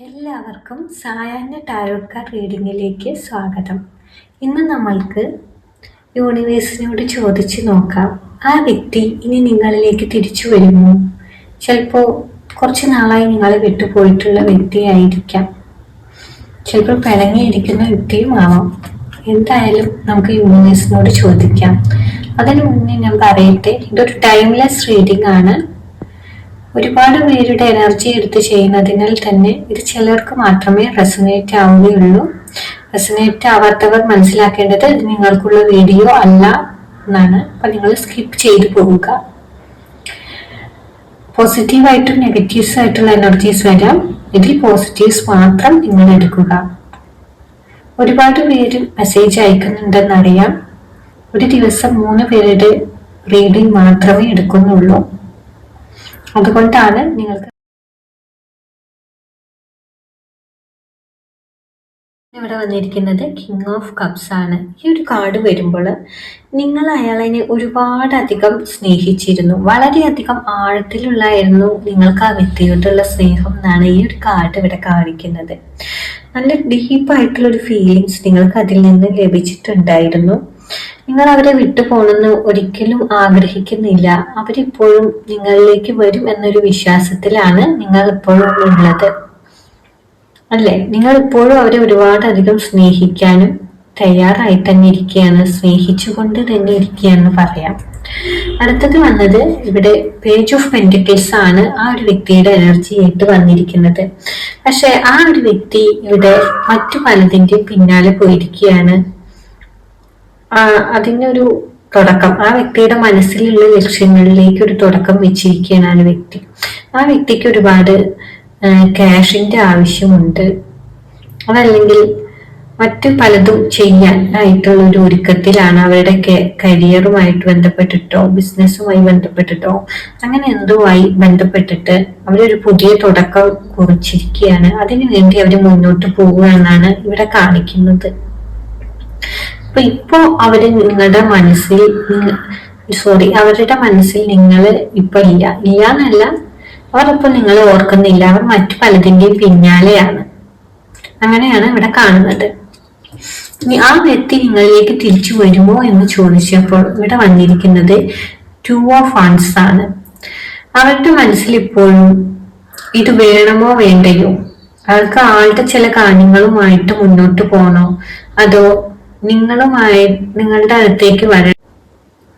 എല്ലാവർക്കും സായാഹ്ന tarot card റീഡിങ്ങിലേക്ക് സ്വാഗതം. ഇന്ന് നമ്മൾക്ക് യൂണിവേഴ്സിനോട് ചോദിച്ചു നോക്കാം. ആ വ്യക്തി ഇനി നിങ്ങളിലേക്ക് തിരിച്ചു വരുമോ? ചിലപ്പോൾ കുറച്ച് നാളായി നിങ്ങൾ വിട്ടുപോയിട്ടുള്ള വ്യക്തിയായിരിക്കാം. ചിലപ്പോൾ പിണങ്ങിയിരിക്കുന്ന വ്യക്തിയും ആവാം. എന്തായാലും നമുക്ക് യൂണിവേഴ്സിനോട് ചോദിക്കാം. അതിനു മുന്നേ ഞാൻ പറയട്ടെ ഇതൊരു ടൈംലെസ് റീഡിംഗ് ആണ് ഒരുപാട് പേരുടെ എനർജി എടുത്ത് ചെയ്യുന്നതിനാൽ തന്നെ ഇത് ചിലർക്ക് മാത്രമേ റെസനേറ്റ് ആവുകയുള്ളൂ. റെസനേറ്റ് ആവാത്തവർ മനസ്സിലാക്കേണ്ടത് ഇത് നിങ്ങൾക്കുള്ള വീഡിയോ അല്ല എന്നാണ്. അപ്പൊ നിങ്ങൾ സ്കിപ്പ് ചെയ്ത് പോവുക. പോസിറ്റീവായിട്ടും നെഗറ്റീവ്സ് ആയിട്ടുള്ള എനർജീസ് വരാം. ഇതിൽ പോസിറ്റീവ്സ് മാത്രം നിങ്ങൾ എടുക്കുക. ഒരുപാട് പേര് മെസ്സേജ് അയക്കുന്നുണ്ടെന്നറിയാം ഒരു ദിവസം മൂന്ന് പേരുടെ റീഡിംഗ് മാത്രമേ എടുക്കുന്നുള്ളൂ. അതുകൊണ്ടാണ് നിങ്ങൾക്ക് ഇവിടെ വന്നിരിക്കുന്നത് കിങ് ഓഫ് കപ്സ് ആണ്. ഈ ഒരു കാർഡ് വരുമ്പോൾ നിങ്ങൾ അയാളെ ഒരുപാടധികം സ്നേഹിച്ചിരുന്നു. വളരെയധികം ആഴത്തിലുള്ളായിരുന്നു നിങ്ങൾക്ക് ആ വ്യക്തിയോടുള്ള സ്നേഹം എന്നാണ് ഈ ഒരു കാർഡ് ഇവിടെ കാണിക്കുന്നത്. നല്ല ഡീപ്പായിട്ടുള്ള ഒരു ഫീലിങ്സ് നിങ്ങൾക്ക് അതിൽ നിന്ന് ലഭിച്ചിട്ടുണ്ടായിരുന്നു. നിങ്ങൾ അവരെ വിട്ടു പോണെന്ന് ഒരിക്കലും ആഗ്രഹിക്കുന്നില്ല. അവരിപ്പോഴും നിങ്ങളിലേക്ക് വരും എന്നൊരു വിശ്വാസത്തിലാണ് നിങ്ങൾ ഇപ്പോഴും ഉള്ളത്. അല്ലേ? നിങ്ങൾ ഇപ്പോഴും അവരെ ഒരുപാട് അധികം സ്നേഹിക്കാനും തയ്യാറായി തന്നെ ഇരിക്കുകയാണ് സ്നേഹിച്ചുകൊണ്ട് തന്നെ ഇരിക്കുകയെന്ന് പറയാം. അടുത്തത് വന്നത് ഇവിടെ പേജ് ഓഫ് പെന്റിക്കിൾസ് ആണ് ആ ഒരു വ്യക്തിയുടെ എനർജി ആയിട്ട് വന്നിരിക്കുന്നത്. പക്ഷെ ആ ഒരു വ്യക്തി ഇവിടെ മറ്റു പലതിന്റെ പിന്നാലെ പോയിരിക്കുകയാണ് അതിനൊരു തുടക്കം. ആ വ്യക്തിയുടെ മനസ്സിലുള്ള ലക്ഷ്യങ്ങളിലേക്ക് ഒരു തുടക്കം വെച്ചിരിക്കുകയാണ് ആ വ്യക്തി. ആ വ്യക്തിക്ക് ഒരുപാട് ക്യാഷിന്റെ ആവശ്യമുണ്ട്. അതല്ലെങ്കിൽ മറ്റു പലതും ചെയ്യാൻ ആയിട്ടുള്ള ഒരു ഒരുക്കത്തിലാണ് അവരുടെ കരിയറുമായിട്ട് ബന്ധപ്പെട്ടിട്ടോ ബിസിനസ്സുമായി ബന്ധപ്പെട്ടിട്ടോ അങ്ങനെ എന്തുമായി ബന്ധപ്പെട്ടിട്ട് അവരൊരു പുതിയ തുടക്കം കുറിച്ചിരിക്കുകയാണ്. അതിനു വേണ്ടി അവർ മുന്നോട്ട് പോകുക എന്നാണ് ഇവിടെ കാണിക്കുന്നത്. അപ്പൊ ഇപ്പോ അവർ നിങ്ങളുടെ മനസ്സിൽ സോറി അവരുടെ മനസ്സിൽ നിങ്ങൾ ഇപ്പൊ ഇല്ല. ഇല്ല എന്നല്ല അവരിപ്പോ നിങ്ങൾ ഓർക്കുന്നില്ല. അവർ മറ്റു പലതിന്റെയും പിന്നാലെയാണ്. അങ്ങനെയാണ് ഇവിടെ കാണുന്നത്. ആ വ്യക്തി നിങ്ങളിലേക്ക് തിരിച്ചു വരുമോ എന്ന് ചോദിച്ചപ്പോൾ ഇവിടെ വന്നിരിക്കുന്നത് ടു ഓഫ് ഫൺസ് ആണ്. അവരുടെ മനസ്സിൽ ഇപ്പോഴും ഇത് വേണമോ വേണ്ടയോ? അവർക്ക് ആളുടെ ചില കാര്യങ്ങളുമായിട്ട് മുന്നോട്ട് പോകണോ അതോ നിങ്ങളുമായി നിങ്ങളുടെ അടുത്തേക്ക് വരണം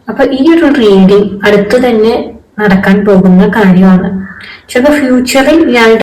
അപ്പൊ ഈ ഒരു റീഡിങ് അടുത്ത് തന്നെ നടക്കാൻ പോകുന്ന കാര്യമാണ്. ചിലപ്പോൾ ഫ്യൂച്ചറിൽ ഇയാളുടെ